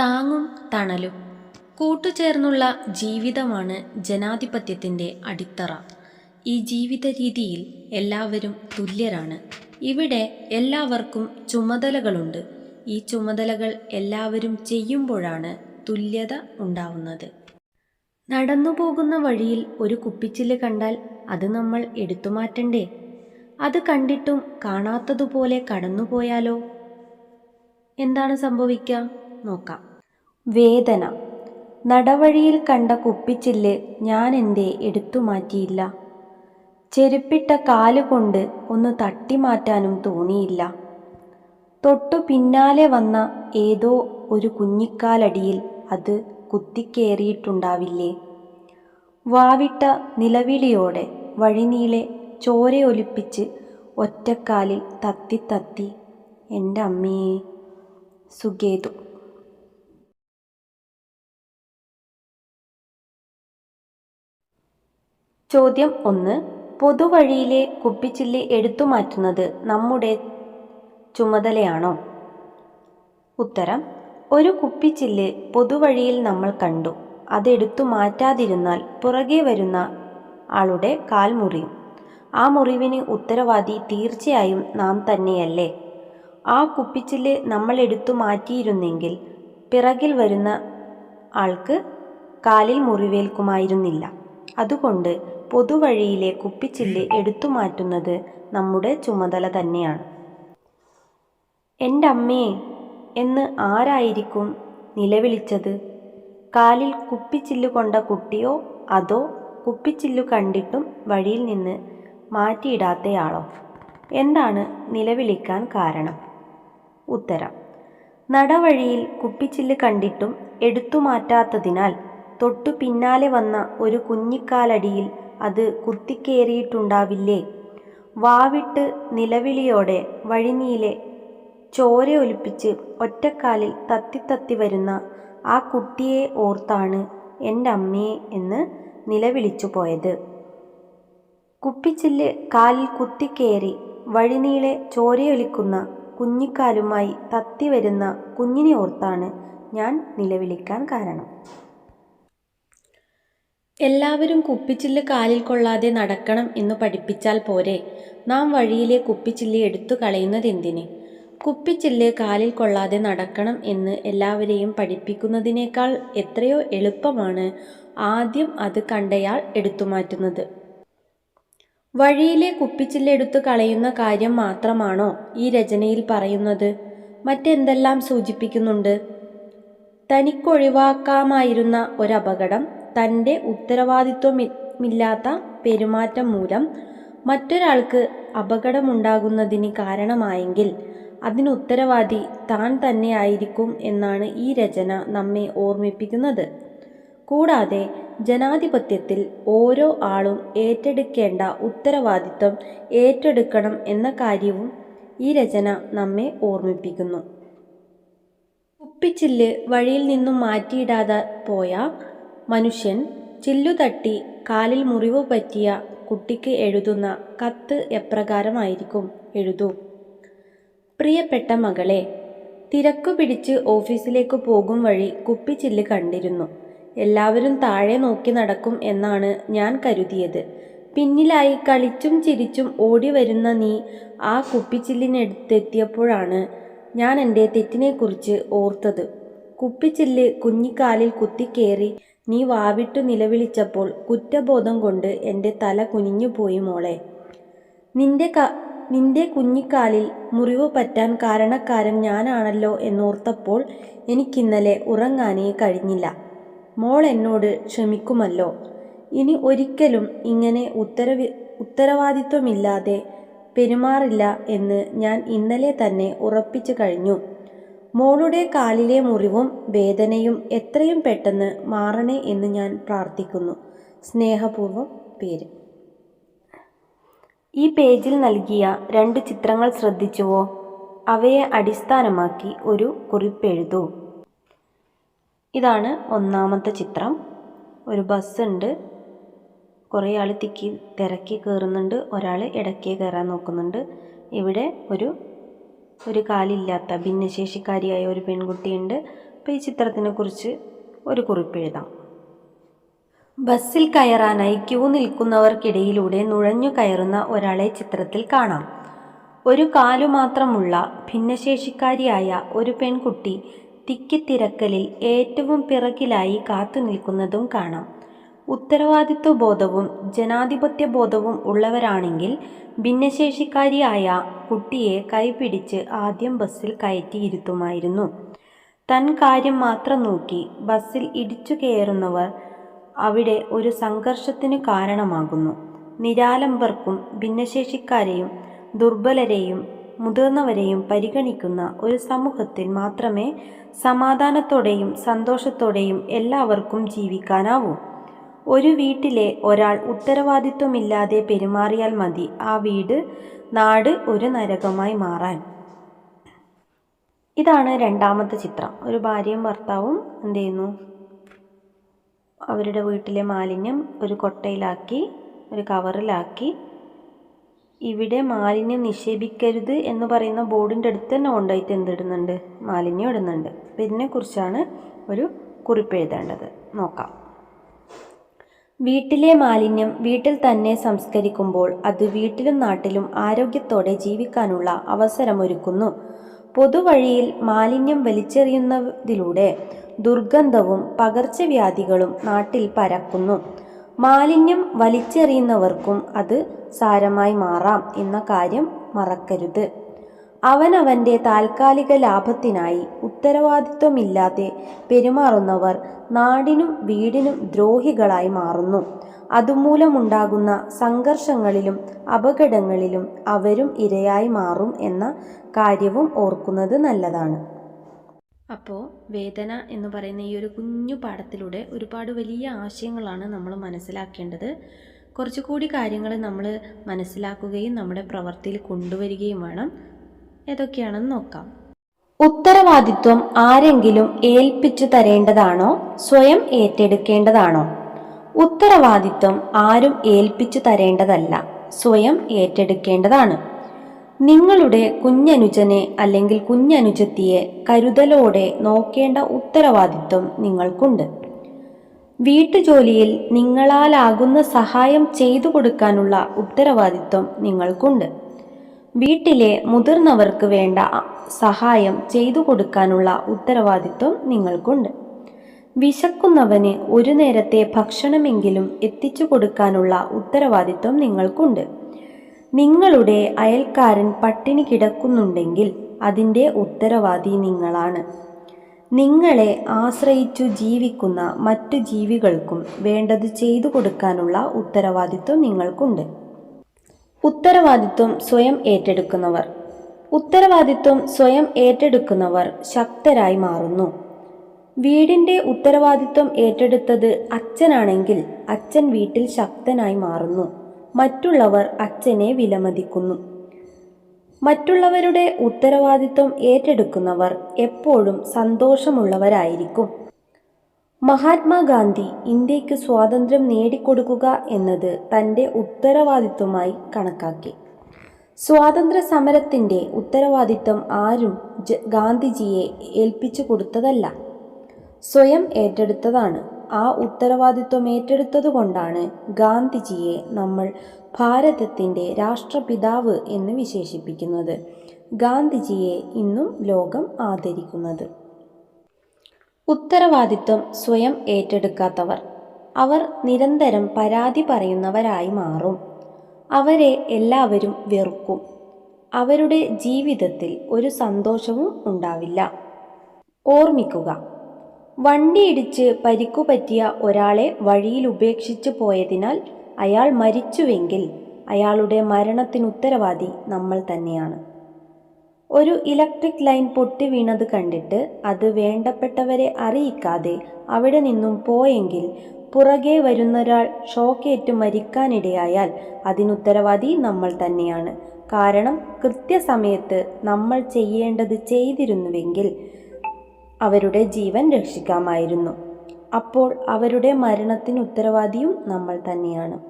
താങ്ങും തണലും. കൂട്ടുചേർന്നുള്ള ജീവിതമാണ് ജനാധിപത്യത്തിന്റെ അടിത്തറ. ഈ ജീവിത രീതിയിൽ എല്ലാവരും തുല്യരാണ്. ഇവിടെ എല്ലാവർക്കും ചുമതലകളുണ്ട്. ഈ ചുമതലകൾ എല്ലാവരും ചെയ്യുമ്പോഴാണ് തുല്യത ഉണ്ടാവുന്നത്. നടന്നു പോകുന്ന വഴിയിൽ ഒരു കുപ്പിച്ചിൽ കണ്ടാൽ അത് നമ്മൾ എടുത്തുമാറ്റണ്ടേ അത് കണ്ടിട്ടും കാണാത്തതുപോലെ കടന്നുപോയാലോ? എന്താണ് സംഭവിക്കുക നോക്കാം. വേദന. നടവഴിയിൽ കണ്ട കുപ്പിച്ചില്ല് ഞാൻ എന്റെ എടുത്തു മാറ്റിയില്ല. ചെരുപ്പിട്ട കാലുകൊണ്ട് ഒന്ന് തട്ടി മാറ്റാനും തോന്നിയില്ല. തൊട്ടു പിന്നാലെ വന്ന ഏതോ ഒരു കുഞ്ഞിക്കാലടിയിൽ അത് കുത്തിക്കേറിയിട്ടുണ്ടാവില്ലേ? വാവിട്ട നിലവിളിയോടെ വഴിനീളെ ചോരയൊലിപ്പിച്ച് ഒറ്റക്കാലിൽ തത്തി തത്തി എന്റെ അമ്മയെ സുഗേതു ചോദ്യം ഒന്ന്. പൊതുവഴിയിലെ കുപ്പിച്ചില്ല് എടുത്തു മാറ്റുന്നത് നമ്മുടെ ചുമതലയാണോ? ഉത്തരം. ഒരു കുപ്പിച്ചില്ല് പൊതുവഴിയിൽ നമ്മൾ കണ്ടു. അതെടുത്തു മാറ്റാതിരുന്നാൽ പുറകെ വരുന്ന ആളുടെ കാൽ മുറിയും. ആ മുറിവിന് ഉത്തരവാദി തീർച്ചയായും നാം തന്നെയല്ലേ? ആ കുപ്പിച്ചില്ല് നമ്മൾ എടുത്തു മാറ്റിയിരുന്നെങ്കിൽ പിറകിൽ വരുന്ന ആൾക്ക് കാലിൽ മുറിവേൽക്കുമായിരുന്നില്ല. അതുകൊണ്ട് പൊതുവഴിയിലെ കുപ്പിച്ചില്ല് എടുത്തു മാറ്റുന്നത് നമ്മുടെ ചുമതല തന്നെയാണ്. എന്റെ അമ്മേ എന്ന് ആരായിരിക്കും നിലവിളിച്ചത്? കാലിൽ കുപ്പിച്ചില്ല് കൊണ്ട കുട്ടിയോ അതോ കുപ്പിച്ചില്ലു കണ്ടിട്ടും വഴിയിൽ നിന്ന് മാറ്റിയിടാത്തയാളോ? എന്താണ് നിലവിളിക്കാൻ കാരണം? ഉത്തരം. നടവഴിയിൽ കുപ്പിച്ചില്ല് കണ്ടിട്ടും എടുത്തു മാറ്റാത്തതിനാൽ തൊട്ടു പിന്നാലെ വന്ന ഒരു കുഞ്ഞിക്കാലടിയിൽ അത് കുത്തിക്കേറിയിട്ടുണ്ടാവില്ലേ? വാവിട്ട് നിലവിളിയോടെ വഴിനീലെ ചോരയൊലിപ്പിച്ച് ഒറ്റക്കാലിൽ തത്തിത്തത്തി വരുന്ന ആ കുട്ടിയെ ഓർത്താണ് എന്റെ അമ്മയെ എന്ന് നിലവിളിച്ചു പോയത്. കുപ്പിച്ചില്ല് കാലിൽ കുത്തിക്കേറി വഴിനീളെ ചോരയൊലിക്കുന്ന കുഞ്ഞിക്കാലുമായി തത്തി വരുന്ന കുഞ്ഞിനെ ഓർത്താണ് ഞാൻ നിലവിളിക്കാൻ കാരണം. എല്ലാവരും കുപ്പിച്ചില്ല് കാലിൽ കൊള്ളാതെ നടക്കണം എന്ന് പഠിപ്പിച്ചാൽ പോരെ. നാം വഴിയിലെ കുപ്പിച്ചില്ല് എടുത്തു കളയുന്നതെന്തിന് കുപ്പിച്ചില്ല് കാലിൽ കൊള്ളാതെ നടക്കണം എന്ന് എല്ലാവരെയും പഠിപ്പിക്കുന്നതിനേക്കാൾ എത്രയോ എളുപ്പമാണ് ആദ്യം അത് കണ്ടയാൾ എടുത്തു മാറ്റുന്നത്. വഴിയിലെ കുപ്പിച്ചില്ല് എടുത്തു കളയുന്ന കാര്യം മാത്രമാണോ ഈ രചനയിൽ പറയുന്നത്? മറ്റെന്തെല്ലാം സൂചിപ്പിക്കുന്നുണ്ട്? തനിക്കൊഴിവാക്കാമായിരുന്ന ഒരപകടം തന്റെ ഉത്തരവാദിത്വമില്ലാത്ത പെരുമാറ്റം മൂലം മറ്റൊരാൾക്ക് അപകടമുണ്ടാകുന്നതിന് കാരണമായെങ്കിൽ അതിന് ഉത്തരവാദി താൻ തന്നെയായിരിക്കും എന്നാണ് ഈ രചന നമ്മെ ഓർമ്മിപ്പിക്കുന്നത്. കൂടാതെ ജനാധിപത്യത്തിൽ ഓരോ ആളും ഏറ്റെടുക്കേണ്ട ഉത്തരവാദിത്വം ഏറ്റെടുക്കണം എന്ന കാര്യവും ഈ രചന നമ്മെ ഓർമ്മിപ്പിക്കുന്നു. കുപ്പിച്ചില്ല് വഴിയിൽ നിന്നും മാറ്റിയിടാതെ പോയ മനുഷ്യൻ ചില്ലുതട്ടി കാലിൽ മുറിവ് പറ്റിയ കുട്ടിക്ക് എഴുതുന്ന കത്ത് എപ്രകാരമായിരിക്കും എഴുതൂ. പ്രിയപ്പെട്ട മകളെ തിരക്കു പിടിച്ച് ഓഫീസിലേക്ക് പോകും വഴി കുപ്പിച്ചില്ല് കണ്ടിരുന്നു. എല്ലാവരും താഴെ നോക്കി നടക്കും എന്നാണ് ഞാൻ കരുതിയത്. പിന്നിലായി കളിച്ചും ചിരിച്ചും ഓടി വരുന്ന നീ ആ കുപ്പിച്ചില്ലിനടുത്തെത്തിയപ്പോഴാണ് ഞാൻ എന്റെ തെറ്റിനെക്കുറിച്ച് ഓർത്തത്. കുപ്പിച്ചില്ല് കുഞ്ഞിക്കാലിൽ കുത്തിക്കേറി നീ വാവിട്ടു നിലവിളിച്ചപ്പോൾ കുറ്റബോധം കൊണ്ട് എന്റെ തല കുനിഞ്ഞുപോയി മോളെ. നിന്റെ ക നിന്റെ കുഞ്ഞിക്കാലിൽ മുറിവ് പറ്റാൻ കാരണക്കാരൻ ഞാനാണല്ലോ എന്നോർത്തപ്പോൾ എനിക്കിന്നലെ ഉറങ്ങാനേ കഴിഞ്ഞില്ല. മോൾ എന്നോട് ക്ഷമിക്കുമല്ലോ. ഇനി ഒരിക്കലും ഇങ്ങനെ ഉത്തരവി ഉത്തരവാദിത്വമില്ലാതെ പെരുമാറില്ല എന്ന് ഞാൻ ഇന്നലെ തന്നെ ഉറപ്പിച്ചു കഴിഞ്ഞു. മോളുടെ കാലിലെ മുറിവും വേദനയും എത്രയും പെട്ടെന്ന് മാറണേ എന്ന് ഞാൻ പ്രാർത്ഥിക്കുന്നു. സ്നേഹപൂർവം പേര്. ഈ പേജിൽ നൽകിയ രണ്ട് ചിത്രങ്ങൾ ശ്രദ്ധിച്ചുവോ? അവയെ അടിസ്ഥാനമാക്കി ഒരു കുറിപ്പെഴുതൂ ഇതാണ് ഒന്നാമത്തെ ചിത്രം. ഒരു ബസ്സുണ്ട്. കുറേ ആൾ തിക്കി തിരക്കി കയറുന്നുണ്ട് ഒരാൾ ഇടയ്ക്ക് കയറാൻ നോക്കുന്നുണ്ട്. ഇവിടെ ഒരു ഒരു കാലില്ലാത്ത ഭിന്നശേഷിക്കാരിയായ ഒരു പെൺകുട്ടിയുണ്ട്. അപ്പോൾ ഈ ചിത്രത്തിനെക്കുറിച്ച് ഒരു കുറിപ്പ് എഴുതാം. ബസ്സിൽ കയറാനായി ക്യൂ നിൽക്കുന്നവർക്കിടയിലൂടെ നുഴഞ്ഞു കയറുന്ന ഒരാളെ ചിത്രത്തിൽ കാണാം. ഒരു കാലു മാത്രമുള്ള ഭിന്നശേഷിക്കാരിയായ ഒരു പെൺകുട്ടി തിക്കിത്തിരക്കലിൽ ഏറ്റവും പിറകിലായി കാത്തു നിൽക്കുന്നതും കാണാം. ഉത്തരവാദിത്വ ബോധവും ജനാധിപത്യ ബോധവും ഉള്ളവരാണെങ്കിൽ ഭിന്നശേഷിക്കാരിയായ കുട്ടിയെ കൈപിടിച്ച് ആദ്യം ബസ്സിൽ കയറ്റിയിരുത്തുമായിരുന്നു. തൻ കാര്യം മാത്രം നോക്കി ബസ്സിൽ ഇടിച്ചു കയറുന്നവർ അവിടെ ഒരു സംഘർഷത്തിന് കാരണമാകുന്നു. നിരാലംബർക്കും ഭിന്നശേഷിക്കാരെയും ദുർബലരെയും മുതിർന്നവരെയും പരിഗണിക്കുന്ന ഒരു സമൂഹത്തിൽ മാത്രമേ സമാധാനത്തോടെയും സന്തോഷത്തോടെയും എല്ലാവർക്കും ജീവിക്കാനാവൂ. ഒരു വീട്ടിലെ ഒരാൾ ഉത്തരവാദിത്വമില്ലാതെ പെരുമാറിയാൽ മതി. ആ വീട് നാട് ഒരു നരകമായി മാറാൻ. ഇതാണ് രണ്ടാമത്തെ ചിത്രം. ഒരു ഭാര്യയും ഭർത്താവും എന്ത് ചെയ്യുന്നു അവരുടെ വീട്ടിലെ മാലിന്യം ഒരു കൊട്ടയിലാക്കി ഒരു കവറിലാക്കി. ഇവിടെ മാലിന്യം നിക്ഷേപിക്കരുത് എന്ന് പറയുന്ന ബോർഡിന്റെ അടുത്ത് തന്നെ കൊണ്ടുപോയിട്ട് എന്തിടുന്നുണ്ട് മാലിന്യം ഇടുന്നുണ്ട്. അപ്പം ഇതിനെക്കുറിച്ചാണ് ഒരു കുറിപ്പ് എഴുതേണ്ടത്. നോക്കാം. വീട്ടിലെ മാലിന്യം വീട്ടിൽ തന്നെ സംസ്കരിക്കുമ്പോൾ അത് വീട്ടിലും നാട്ടിലും ആരോഗ്യത്തോടെ ജീവിക്കാനുള്ള അവസരമൊരുക്കുന്നു. പൊതുവഴിയിൽ മാലിന്യം വലിച്ചെറിയുന്നതിലൂടെ ദുർഗന്ധവും പകർച്ചവ്യാധികളും നാട്ടിൽ പരക്കുന്നു. മാലിന്യം വലിച്ചെറിയുന്നവർക്കും അത് സാരമായി മാറാം എന്ന കാര്യം മറക്കരുത്. അവനവന്റെ താൽക്കാലിക ലാഭത്തിനായി ഉത്തരവാദിത്വമില്ലാതെ പെരുമാറുന്നവർ നാടിനും വീടിനും ദ്രോഹികളായി മാറുന്നു. അതുമൂലമുണ്ടാകുന്ന സംഘർഷങ്ങളിലും അപകടങ്ങളിലും അവരും ഇരയായി മാറും എന്ന കാര്യവും ഓർക്കുന്നത് നല്ലതാണ്. അപ്പോൾ വേദന എന്ന് പറയുന്ന ഈ ഒരു കുഞ്ഞു പാഠത്തിലൂടെ ഒരുപാട് വലിയ ആശയങ്ങളാണ് നമ്മൾ മനസ്സിലാക്കേണ്ടത്. കുറച്ചുകൂടി കാര്യങ്ങൾ നമ്മൾ മനസ്സിലാക്കുകയും നമ്മുടെ പ്രവൃത്തിയിൽ കൊണ്ടുവരികയും വേണം. ഏതൊക്കെയാണെന്ന് നോക്കാം. ഉത്തരവാദിത്വം ആരെങ്കിലും ഏൽപ്പിച്ചു തരേണ്ടതാണോ? സ്വയം ഏറ്റെടുക്കേണ്ടതാണോ? ഉത്തരവാദിത്വം ആരും ഏൽപ്പിച്ചു തരേണ്ടതല്ല. സ്വയം ഏറ്റെടുക്കേണ്ടതാണ്. നിങ്ങളുടെ കുഞ്ഞനുജനെ അല്ലെങ്കിൽ കുഞ്ഞനുജത്തിയെ കരുതലോടെ നോക്കേണ്ട ഉത്തരവാദിത്വം നിങ്ങൾക്കുണ്ട്. വീട്ടുജോലിയിൽ നിങ്ങളാലാകുന്ന സഹായം ചെയ്തു കൊടുക്കാനുള്ള ഉത്തരവാദിത്വം നിങ്ങൾക്കുണ്ട്. വീട്ടിലെ മുതിർന്നവർക്ക് വേണ്ട സഹായം ചെയ്തു കൊടുക്കാനുള്ള ഉത്തരവാദിത്വം നിങ്ങൾക്കുണ്ട്. വിശക്കുന്നവന് ഒരു നേരത്തെ ഭക്ഷണമെങ്കിലും എത്തിച്ചു കൊടുക്കാനുള്ള ഉത്തരവാദിത്വം നിങ്ങൾക്കുണ്ട്. നിങ്ങളുടെ അയൽക്കാരൻ പട്ടിണി കിടക്കുന്നുണ്ടെങ്കിൽ അതിന്റെ ഉത്തരവാദി നിങ്ങളാണ്. നിങ്ങളെ ആശ്രയിച്ചു ജീവിക്കുന്ന മറ്റു ജീവികൾക്കും വേണ്ടത് ചെയ്തു കൊടുക്കാനുള്ള ഉത്തരവാദിത്വം നിങ്ങൾക്കുണ്ട്. ഉത്തരവാദിത്വം സ്വയം ഏറ്റെടുക്കുന്നവർ. ഉത്തരവാദിത്വം സ്വയം ഏറ്റെടുക്കുന്നവർ ശക്തരായി മാറുന്നു. വീടിന്റെ ഉത്തരവാദിത്വം ഏറ്റെടുത്തത് അച്ഛനാണെങ്കിൽ അച്ഛൻ വീട്ടിൽ ശക്തനായി മാറുന്നു. മറ്റുള്ളവർ അച്ഛനെ വിലമതിക്കുന്നു. മറ്റുള്ളവരുടെ ഉത്തരവാദിത്വം ഏറ്റെടുക്കുന്നവർ എപ്പോഴും സന്തോഷമുള്ളവരായിരിക്കും. മഹാത്മാഗാന്ധി ഇന്ത്യയ്ക്ക് സ്വാതന്ത്ര്യം നേടിക്കൊടുക്കുക എന്നത് തന്റെ ഉത്തരവാദിത്വമായി കണക്കാക്കി. സ്വാതന്ത്ര്യ സമരത്തിന്റെ ഉത്തരവാദിത്വം ആരും ഗാന്ധിജിയെ ഏൽപ്പിച്ചു കൊടുത്തതല്ല. സ്വയം ഏറ്റെടുത്തതാണ്. ആ ഉത്തരവാദിത്വം ഏറ്റെടുത്തതുകൊണ്ടാണ് ഗാന്ധിജിയെ നമ്മൾ ഭാരതത്തിന്റെ രാഷ്ട്രപിതാവ് എന്ന് വിശേഷിപ്പിക്കുന്നത്. ഗാന്ധിജിയെ ഇന്നും ലോകം ആദരിക്കുന്നത്. ഉത്തരവാദിത്വം സ്വയം ഏറ്റെടുക്കാത്തവർ. അവർ നിരന്തരം പരാതി പറയുന്നവരായി മാറും. അവരെ എല്ലാവരും വെറുക്കും. അവരുടെ ജീവിതത്തിൽ ഒരു സന്തോഷവും ഉണ്ടാവില്ല. ഓർമ്മിക്കുക. വണ്ടിയിടിച്ച് പരിക്കുപറ്റിയ ഒരാളെ വഴിയിൽ ഉപേക്ഷിച്ചു പോയതിനാൽ അയാൾ മരിച്ചുവെങ്കിൽ അയാളുടെ മരണത്തിനുത്തരവാദി നമ്മൾ തന്നെയാണ്. ഒരു ഇലക്ട്രിക് ലൈൻ പൊട്ടി വീണത് കണ്ടിട്ട് അത് വേണ്ടപ്പെട്ടവരെ അറിയിക്കാതെ അവിടെ നിന്നും പോയെങ്കിൽ പുറകെ വരുന്നൊരാൾ ഷോക്കേറ്റ് മരിക്കാനിടയായാൽ അതിനുത്തരവാദി നമ്മൾ തന്നെയാണ്. കാരണം കൃത്യസമയത്ത് നമ്മൾ ചെയ്യേണ്ടത് ചെയ്തിരുന്നുവെങ്കിൽ അവരുടെ ജീവൻ രക്ഷിക്കാമായിരുന്നു. അപ്പോൾ അവരുടെ മരണത്തിന് ഉത്തരവാദിയും നമ്മൾ തന്നെയാണ്.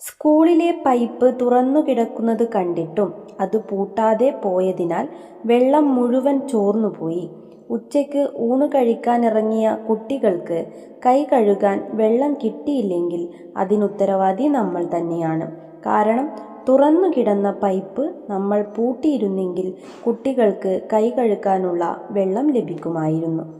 സ്കൂളിലെ പൈപ്പ് തുറന്നു കിടക്കുന്നത് കണ്ടിട്ടും അത് പൂട്ടാതെ പോയതിനാൽ വെള്ളം മുഴുവൻ ചോർന്നുപോയി ഉച്ചയ്ക്ക് ഊണ് കഴിക്കാനിറങ്ങിയ കുട്ടികൾക്ക് കൈ കഴുകാൻ വെള്ളം കിട്ടിയില്ലെങ്കിൽ അതിനുത്തരവാദി നമ്മൾ തന്നെയാണ്. കാരണം തുറന്നു കിടന്ന പൈപ്പ് നമ്മൾ പൂട്ടിയിരുന്നെങ്കിൽ കുട്ടികൾക്ക് കൈ കഴുകാനുള്ള വെള്ളം ലഭിക്കുമായിരുന്നു.